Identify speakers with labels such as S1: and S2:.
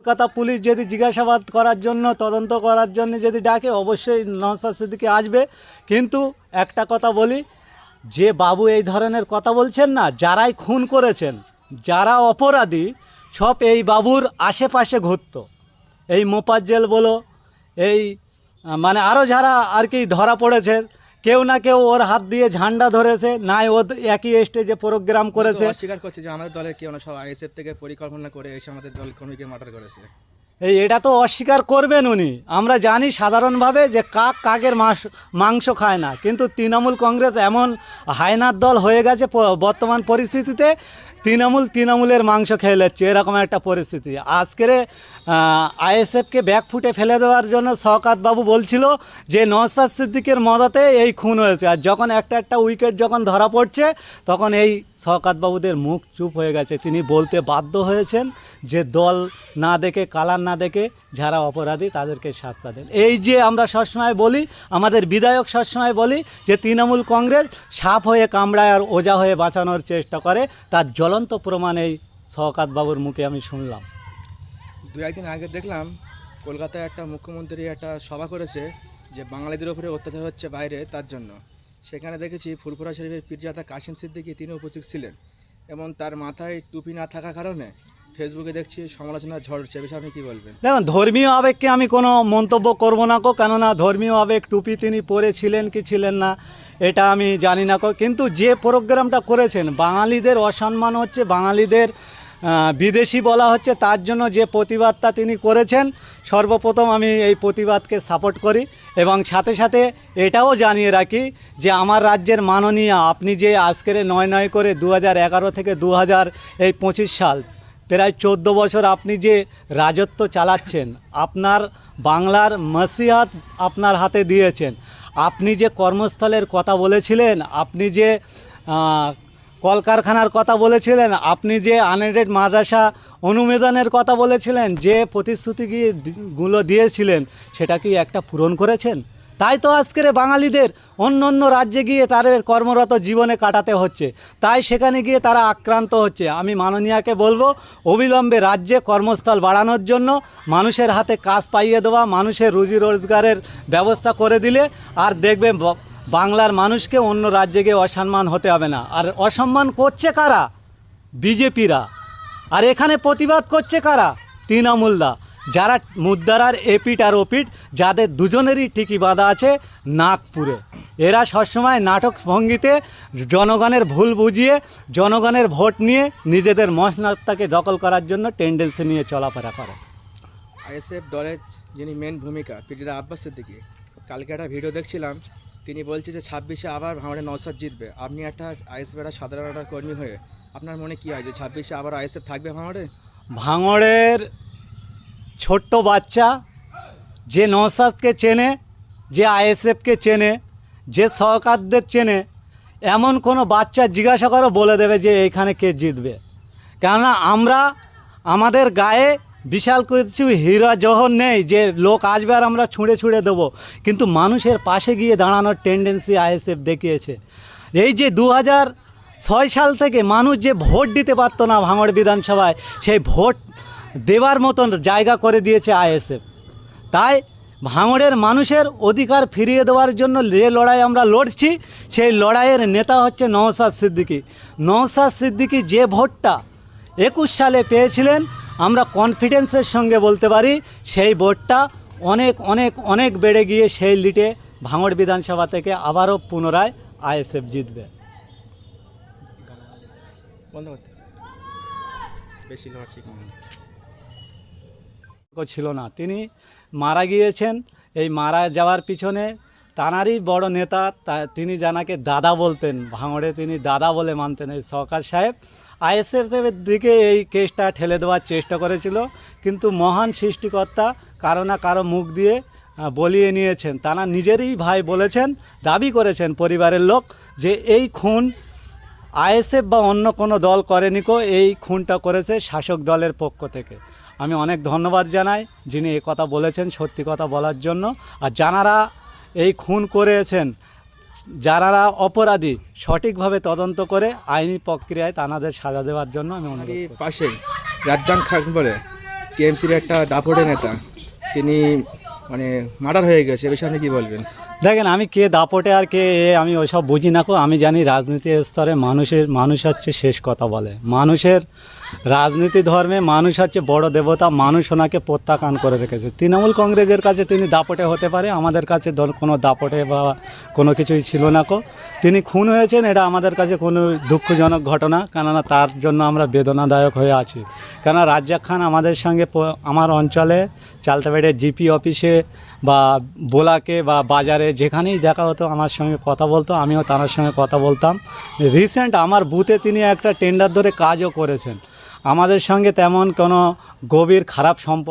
S1: Kolkata police যদি জিজ্ঞাসাবাদ করার জন্য, তদন্ত করার জন্য যদি ডাকে, অবশ্যই নওসাদ সিদ্দিকি আসবে। কিন্তু একটা কথা বলি, যে বাবু এই ধরনের কথা বলছেন না, যারাই খুন করেছেন, যারা অপরাধী, সব এই বাবুর আশেপাশে ঘুরত। এই মোপাজ্জেল বলো, এই মানে আরও যারা আর কি ধরা পড়েছে কেউ না কেউ ওর হাত দিয়ে ঝান্ডা ধরেছে নাই ও একই স্টেজে প্রোগ্রাম করেছে।
S2: স্বীকার করছে যে আমাদের দলের কেউ না সব আইএসএফ থেকে পরিকল্পনা করে এসে আমাদের দল কর্মীকে মার্ডার করেছে।
S1: এই, এটা তো অস্বীকার করবেন উনি। আমরা জানি সাধারণভাবে যে কাক কাকের মাস মাংস খায় না। কিন্তু তৃণমূল কংগ্রেস এমন হায়নার দল হয়ে গেছে বর্তমান পরিস্থিতিতে, তৃণমূল তৃণমূলের মাংস খেয়ে যাচ্ছে এরকম একটা পরিস্থিতি। আজকের আইএসএফকে ব্যাক ফুটে ফেলে দেওয়ার জন্য বাবু বলছিল যে নওসাদ সিদ্দিকের মদতে এই খুন হয়েছে। আর যখন একটা একটা উইকেট যখন ধরা পড়ছে, তখন এই বাবুদের মুখ চুপ হয়ে গেছে। তিনি বলতে বাধ্য হয়েছেন যে, দল না দেখে কালার না দেখে যারা অপরাধী তাদেরকে শাস্তা দেন। এই যে আমরা সবসময় বলি, আমাদের বিধায়ক সবসময় বলি যে তৃণমূল কংগ্রেস সাপ হয়ে কামড়ায় আর ওজা হয়ে বাঁচানোর চেষ্টা করে। তার জ্বলন্ত প্রমাণ এই বাবুর মুখে আমি শুনলাম।
S2: দু একদিন আগে দেখলাম কলকাতায় একটা মুখ্যমন্ত্রী একটা সভা করেছে যে বাঙালিদের উপরে অত্যাচার হচ্ছে বাইরে তার জন্য। সেখানে দেখেছি ফুরফুরা শরীফের পীরজাদা কাশিম সিদ্দিকী তিনি উপস্থিত ছিলেন এবং তার মাথায় টুপি না থাকার কারণে ফেসবুকে দেখছি, সমালোচনা, ঝড় উঠছে বিষয়ে আপনি কী বলবেন?
S1: দেখুন, ধর্মীয় আবেগকে আমি কোনো মন্তব্য করব না কো, কেননা ধর্মীয় আবেগ টুপি তিনি পরেছিলেন কি ছিলেন না, এটা আমি জানি না কো। কিন্তু যে প্রোগ্রামটা করেছেন, বাঙালিদের অসম্মান হচ্ছে, বাঙালিদের বিদেশি বলা হচ্ছে, তার জন্য যে প্রতিবাদটা তিনি করেছেন, সর্বপ্রথম আমি এই প্রতিবাদকে সাপোর্ট করি এবং সাথে সাথে এটাও জানিয়ে রাখি যে আমার রাজ্যের মাননীয়, আপনি যে আজকের নয় নয় করে দু থেকে দু হাজার এই পঁচিশ সাল প্রায় চোদ্দ বছর আপনি যে রাজত্ব চালাচ্ছেন, আপনার বাংলার মসিহাত আপনার হাতে দিয়েছেন। আপনি যে কর্মস্থলের কথা বলেছিলেন, আপনি যে কলকারখানার কথা বলেছিলেন, আপনি যে আনএডেড মাদ্রাসা অনুমোদনের কথা বলেছিলেন, যে প্রতিশ্রুতিগুলো দিয়েছিলেন, সেটা কি একটা পূরণ করেছেন? তাই তো আজকের বাঙালিদের অন্য অন্য রাজ্যে গিয়ে তাদের কর্মরত জীবনে কাটাতে হচ্ছে। তাই সেখানে গিয়ে তারা আক্রান্ত হচ্ছে। আমি মাননীয়াকে বলব, অবিলম্বে রাজ্যে কর্মস্থল বাড়ানোর জন্য মানুষের হাতে কাজ পাইয়ে দেওয়া, মানুষের রুজি রোজগারের ব্যবস্থা করে দিলে আর দেখবে বাংলার মানুষকে অন্য রাজ্যে গিয়ে অসম্মান হতে হবে না। আর অসম্মান করছে কারা? বিজেপিরা। আর এখানে প্রতিবাদ করছে কারা? তৃণমূলরা। যারা মুদ্রার এপিট আর ওপিট যাদের দুজনেরই ঠিকই বাঁধা আছে নাগপুরে। এরা সবসময় নাটক ভঙ্গিতে জনগণের ভুল বুঝিয়ে জনগণের ভোট নিয়ে নিজেদের মশনাত্তাকে দখল করার জন্য টেন্ডেন্সি নিয়ে চলাফেরা করে।
S2: আইএসএফ দলের যিনি মেন ভূমিকা পীরজাদা আব্বাস সিদ্দিকী কালকে একটা ভিডিও দেখছিলাম তিনি বলছে যে ছাব্বিশে আবার ভাঙড়ে নৌসাদ জিতবে। আপনি একটা আইএসএফ একটা সাধারণ একটা কর্মী হয়ে আপনার মনে কী হয় যে ছাব্বিশে আবার আইএসএফ থাকবে ভাঙড়ে?
S1: ভাঙড়ের ছোট্ট বাচ্চা যে নৌসাদকে চেনে যে আইএসএফকে চেনে যে সহকারদের চেনে এমন কোনো বাচ্চা জিজ্ঞাসা করো বলে দেবে যে এইখানে কে জিতবে কেননা আমরা আমাদের গায়ে বিশাল কিছু হীরা জহর নেই যে লোক আসবে আর আমরা ছুঁড়ে ছুঁড়ে দেবো কিন্তু মানুষের পাশে গিয়ে দাঁড়ানোর টেন্ডেন্সি আইএসএফ দেখিয়েছে এই যে দু ছয় সাল থেকে মানুষ যে ভোট দিতে পারতো না ভাঙড় বিধানসভায় সেই ভোট দেওয়ার মতন জায়গা করে দিয়েছে আইএসএফ। তাই ভাঙড়ের মানুষের অধিকার ফিরিয়ে দেওয়ার জন্য যে লড়াই আমরা লড়ছি সেই লড়াইয়ের নেতা হচ্ছে নওসাদ সিদ্দিকি। নওসাদ সিদ্দিকি যে ভোটটা একুশ সালে পেয়েছিলেন আমরা কনফিডেন্সের সঙ্গে বলতে পারি সেই ভোটটা অনেক অনেক অনেক বেড়ে গিয়ে সেই লিটে ভাঙড় বিধানসভা থেকে আবারও পুনরায় আইএসএফ জিতবে।
S2: বন্ধ করতে। বেশি নেওয়া ঠিক
S1: ছিল না। তিনি মারা গিয়েছেন। এই মারা যাওয়ার পিছনে তানারই বড় নেতা তিনি জানাকে দাদা বলতেন। ভাঙড়ে তিনি দাদা বলে মানতেন এই সরকার সাহেব। আইএসএফের দিকে এই কেসটা ঠেলে দেওয়ার চেষ্টা করেছিল। কিন্তু মহান সৃষ্টিকর্তা কারও না কারও মুখ দিয়ে বলিয়ে নিয়েছেন। তারা নিজেরই ভাই বলেছেন, দাবি করেছেন পরিবারের লোক যে এই খুন আইএসএফ বা অন্য কোনো দল করেনি কো, এই খুনটা করেছে শাসক দলের পক্ষ থেকে। আমি অনেক ধন্যবাদ জানাই যিনি এই কথা বলেছেন সত্যি কথা বলার জন্য। আর যারা এই খুন করেছেন যারা অপরাধী সঠিকভাবে তদন্ত করে আইনি প্রক্রিয়ায় তানাদের সাজা দেওয়ার জন্য আমি অনুরোধ করি
S2: পাশে রাজ্জাং খান বলে টিএমসির একটা দাপটে নেতা। তিনি মানে মার্ডার হয়ে গেছে এ বিষয়ে কী বলবেন?
S1: দেখেন আমি কে দাপটে আর কে এ আমি ওইসব বুঝি না কো। আমি জানি রাজনীতি স্তরে মানুষের মানুষ হচ্ছে শেষ কথা বলে। মানুষের রাজনীতি ধর্মে মানুষ হচ্ছে বড় দেবতা, মানুষ ওনাকে প্রত্যাখ্যান করে রেখেছে। তৃণমূল কংগ্রেসের কাছে তিনি দাপটে হতে পারে, আমাদের কাছে কোনো দাপটে বা কোনো কিছুই ছিল না কো। তিনি খুন হয়েছেন, এটা আমাদের কাছে কোনো দুঃখজনক ঘটনা, কেননা তার জন্য আমরা বেদনাদায়ক হয়ে আছি। কেননা রাজ্জাক খান আমাদের সঙ্গে আমার অঞ্চলে, চালতাবেড়ের জিপি অফিসে বা বোলাকে বা বাজারে যেখানেই দেখা হতো, আমার সঙ্গে কথা বলতো, আমিও তার সঙ্গে কথা বলতাম। রিসেন্ট আমার বুথে তিনি একটা টেন্ডার ধরে কাজও করেছেন। আমাদের সঙ্গে তেমন কোনো গভীর খারাপ সম্পর্ক